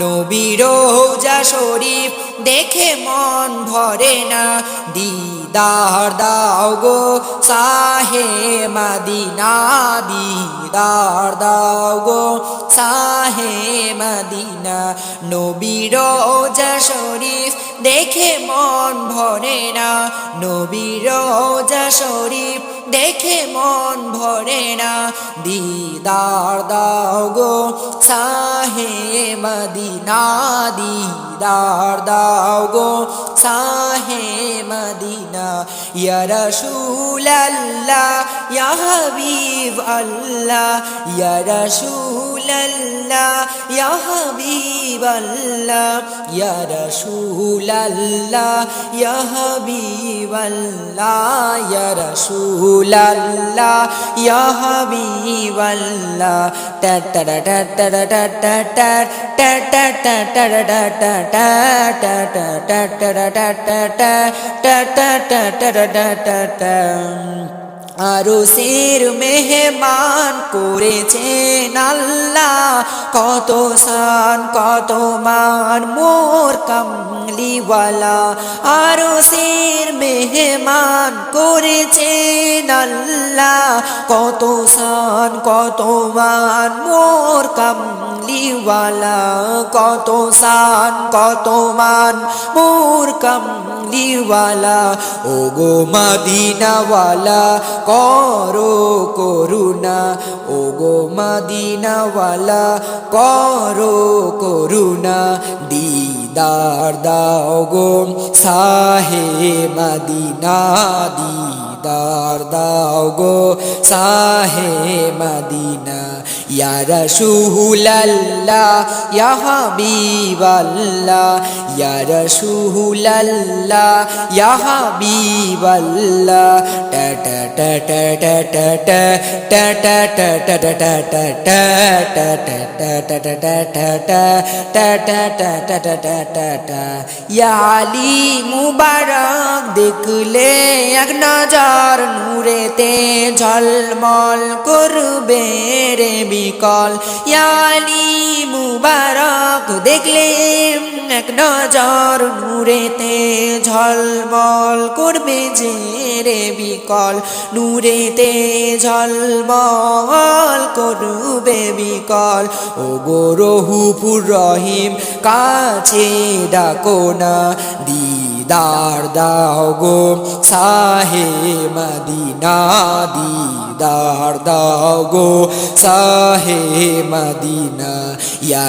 নবীর যা শরীফ দেখে মন ভরে না। দিদার দাও গো সাহে মদিনা, দিদার দাও গো সাহে মদিনা। নবীর যা শরীফ দেখে মন ভরে না। নবীর যা শরীফ দেখে মন ভরে না। দিদার দাও গো সাহে মদিনা, দিদার দাও গো সাহে মদিনা। ইয়া রসুল আল্লাহ ইয়া হাবিব আল্লাহ, ইয়া রসুল আল্লাহ ইয়া হাবিব আল্লাহ ইয়া রসুল আল্লাহ ইয়া হাবিব আল্লাহ ইয়া রসুল আল্লাহ ইয়া হাবিব আল্লাহ টা টা টা টা টা টা টা টা টা টা টা আরসের মেহমান করেছেন আল্লাহ। কত সান কত মান, মোর কামলিওয়ালা। আরসের মেহমান করেছেন আল্লাহ। কত সান কত মান, মোর কাম কামলিওয়ালা কত সান, কত মান। মোর কামলিওয়ালা ও গো মাদিনাওয়ালা, করো করুণা। ও গো মাদিনাওয়ালা, করো করুণা। দিদার দাও গো সাহে মদিনা দিদার দাও গো সাহে মদিনা ইয়া রসুলাল্লাহ ইয়া হাবিবাল্লাহ ইয়া রসুলাল্লাহ ইয়া হাবিবাল্লাহ টা টা টা টা টা টা টা টা টা টা টা টা টা টা টা টা টা টা টা টা টা তার নূরেতে ঝলমল করবে রে বিকল। ইয়ালি দেখলে এক নজর নূরেতে ঝলমল করবে যে রে বিকল। নূরেতে ঝলমল করবে বিকল। ও গো রহুপুর রহিম, কাছে ডাকো না। দিদার দাও গো সাহে মদিনা, দিদার দাও গো সাহে মদিনা। ইয়া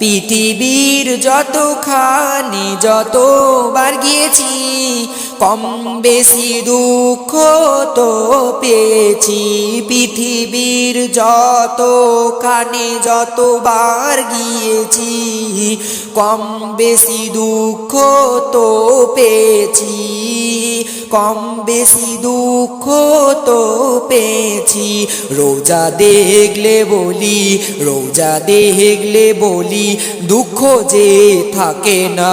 পৃথিবীর যত খানি যত বার গিয়েছি কম বেশি দুঃখ তো পেয়েছি। পৃথিবীর যতখানি যতবার গিয়েছি, কম বেশি দুঃখ তো পেয়েছি। কম বেশি দুঃখ তো পেয়েছি। রোজা দেখলে বলি, রোজা দেখলে বলি, দুঃখ যে থাকে না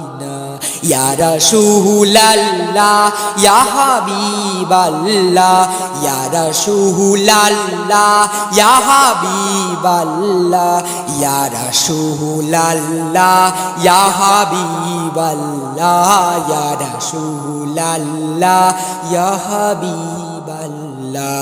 ইয়ারা সুহুলাল্লা ইয়াহাবিবাল্লা ইয়ারা সুহুলাল্লা ইয়াহাবিবাল্লা ইয়ারা সুহুলাল্লা ইয়াহাবিবাল্লা ইয়ারা সুহুলাল্লা ইয়াহাবিবাল্লা